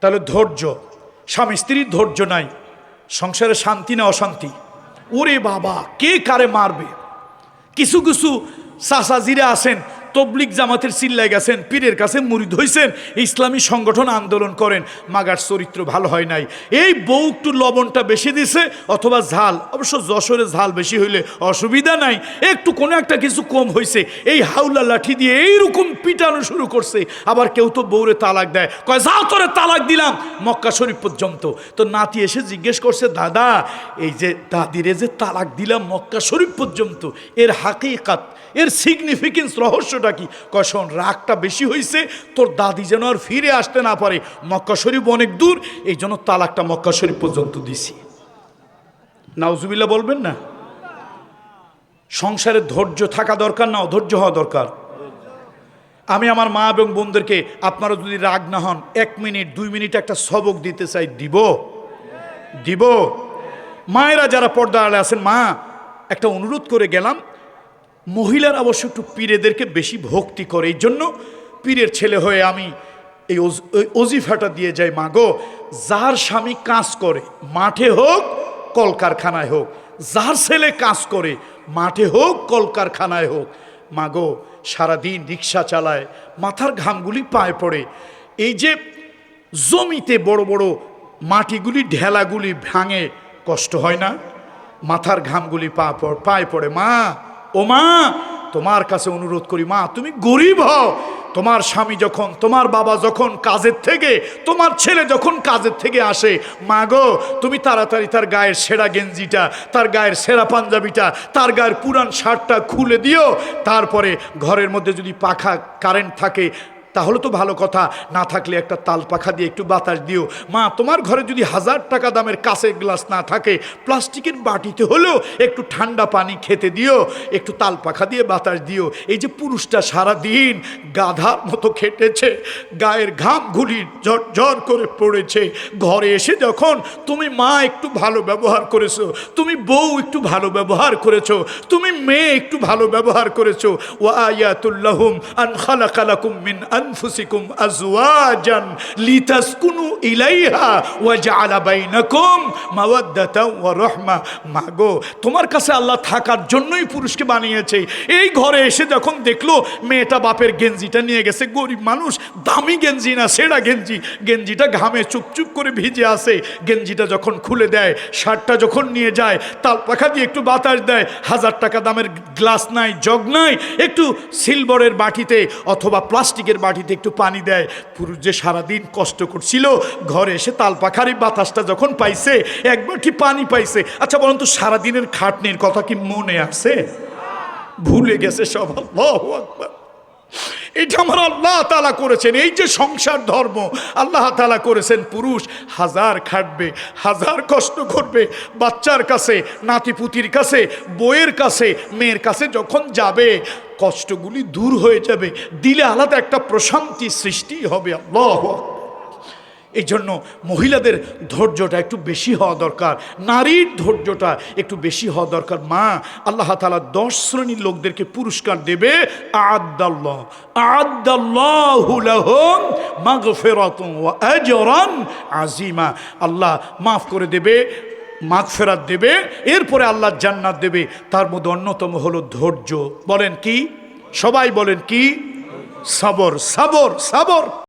তাহলে ধৈর্য। স্বামী স্ত্রীর ধৈর্য নাই। সংসারে শান্তি না অশান্তি। ওরে বাবা, কে কারে মারবে? কিছু কিছু সাসাজিরা আছেন তবলিক জামাতের চিল্লায় গেছেন, পীরের কাছে মুরিদ হইছেন, ইসলামী সংগঠন আন্দোলন করেন। মাগার চরিত্র ভালো হয় নাই। এই বউ একটু লবণটা বেশি দিছে, অথবা ঝাল। অবশ্য যশোরে ঝাল বেশি হইলে অসুবিধা নাই। একটু কোনো একটা কিছু কম হয়েছে এই হাউলা লাঠি দিয়ে এইরকম পিটানো শুরু করছে। আবার কেউ তো বউরে তালাক দেয়। কয়, যাও তোরে তালাক দিলাম। মক্কা শরীফ পর্যন্ত। তো নাতি এসে জিজ্ঞেস করছে, দাদা, এই যে দাদিরে যে তালাক দিলাম মক্কা শরীফ পর্যন্ত, এর হাকিকাত, এর সিগনিফিকেন্স রহস্যটা কি? কখন রাগটা বেশি হয়েছে তোর দাদি যেন আর ফিরে আসতে না পারে। মক্কা শরীফ অনেক দূর, এই জন্য তালাকটা মক্কা শরীফ পর্যন্ত দিছি। নাউজুবিল্লা বলবেন না? সংসারে ধৈর্য থাকা দরকার না, অধৈর্য হওয়া দরকার। আমি আমার মা এবং বোনদেরকে, আপনারা যদি রাগ না হন, এক মিনিট, দুই মিনিট একটা সবক দিতে চাই, দিব? দিব? মায়েরা যারা পর্দা আড়ে আছেন, মা, একটা অনুরোধ করে গেলাম মহিলার অবশ্য একটু পীরেদেরকে বেশি ভক্তি করে, এই জন্য পীরের ছেলে হয়ে আমি এই অজিফাটা দিয়ে যাই মাগো যার স্বামী কাজ করে, মাঠে হোক, কলকারখানায় হোক, যার ছেলে কাজ করে, মাঠে হোক, কলকারখানায় হোক মাগো সারাদিন রিক্সা চালায়, মাথার ঘামগুলি পায়ে পড়ে, এই যে জমিতে বড় বড় মাটিগুলি, ঢেলাগুলি ভাঙে, কষ্ট হয় না? মাথার ঘামগুলি পা, পায়ে পড়ে, মা ও মা, তোমার কাছে অনুরোধ করি, মা, তুমি গরিব হও। তোমার স্বামী যখন, তোমার বাবা যখন কাজের থেকে, তোমার ছেলে যখন কাজের থেকে আসে, মা গো, তুমি তাড়াতাড়ি তার গায়ের সেরা গেঞ্জিটা, তার গায়ের সেরা পাঞ্জাবিটা, তার গায়ের পুরান শার্টটা খুলে দিও। তারপরে ঘরের মধ্যে যদি পাখা কারেন্ট থাকে তাহলে তো ভালো কথা। না থাকলে একটা তাল পাখা দিয়ে একটু বাতাস দিও। মা, তোমার ঘরে যদি হাজার টাকা দামের কাঁচের গ্লাস না থাকে, প্লাস্টিকের বাটিতে হলেও একটু ঠান্ডা পানি খেতে দিও, একটু তাল পাখা দিয়ে বাতাস দিও। এই যে পুরুষটা সারা দিন গাধার মতো খেটেছে, গায়ের ঘামগুলি ঝর ঝর করে পড়েছে। ঘরে এসে যখন তুমি মা একটু ভালো ব্যবহার করেছ, তুমি বউ একটু ভালো ব্যবহার করেছ, তুমি মেয়ে একটু ভালো ব্যবহার করেছ। ওয়া আয়াতুল্লাহুম আন খালাকালাকুম মিন আনফুসিকুম আজওয়াজান লিতাসকুনু ইলাইহা ওয়া জাআলা বাইনাকুম মাওয়াদ্দাতাও ওয়া রাহমা। তোমার কাছে আল্লাহ থাকার জন্যই পুরুষকে বানিয়েছে। এই ঘরে এসে যখন দেখল মেয়েটা বাপের গেঞ্জিটা নিয়ে গেছে, গরিব মানুষ, দামি গেঞ্জি না সেরা গেঞ্জি, গেঞ্জিটা ঘামে চুপচুপ করে ভিজে আসে গেঞ্জিটা যখন খুলে দেয়, শার্টটা যখন নিয়ে যায় তাল পাখা দিয়ে একটু বাতাস দেয়, হাজার টাকা দামের গ্লাস নাই, জগ নাই, একটু সিলভারের বাটিতে অথবা প্লাস্টিকের বাটিতে একটু পানি দেয়। পুরুষ যে সারাদিন কষ্ট করছিল, ঘরে এসে তাল পাখারি বাতাসটা যখন পাইছে, একবার কি পানি পাইছে? আচ্ছা বলুন তো, সারাদিনের খাটনির কথা কি মনে আছে? ভুলে গেছে সব। আল্লাহু আকবার। এটা আমার আল্লাহ তালা করেছেন। এই যে সংসার ধর্ম, আল্লাহ তালা করেছেন পুরুষ, হাজার খাটবে, হাজার কষ্ট করবে, বাচ্চার কাছে, নাতিপুতির কাছে বইয়ের কাছে, মেয়ের কাছে যখন যাবে, কষ্টগুলি দূর হয়ে যাবে, দিলে আলাদা একটা প্রশান্তি সৃষ্টি হবে, আল্লাহ এই জন্য মহিলাদের ধৈর্যটা একটু বেশি হওয়া দরকার, নারীর ধৈর্যটা একটু বেশি হওয়া দরকার। মা, আল্লাহ তালা দশ শ্রেণির লোকদেরকে পুরস্কার দেবে আদাল্লাহ আজিমা আল্লাহ মাফ করে দেবে মাঘ ফেরাত দেবে, এরপরে আল্লাহ জান্নাত দেবে। তার মধ্যে অন্যতম হলো ধৈর্য। বলেন কি? সবাই বলেন কি? সাবর সাবর সাবর।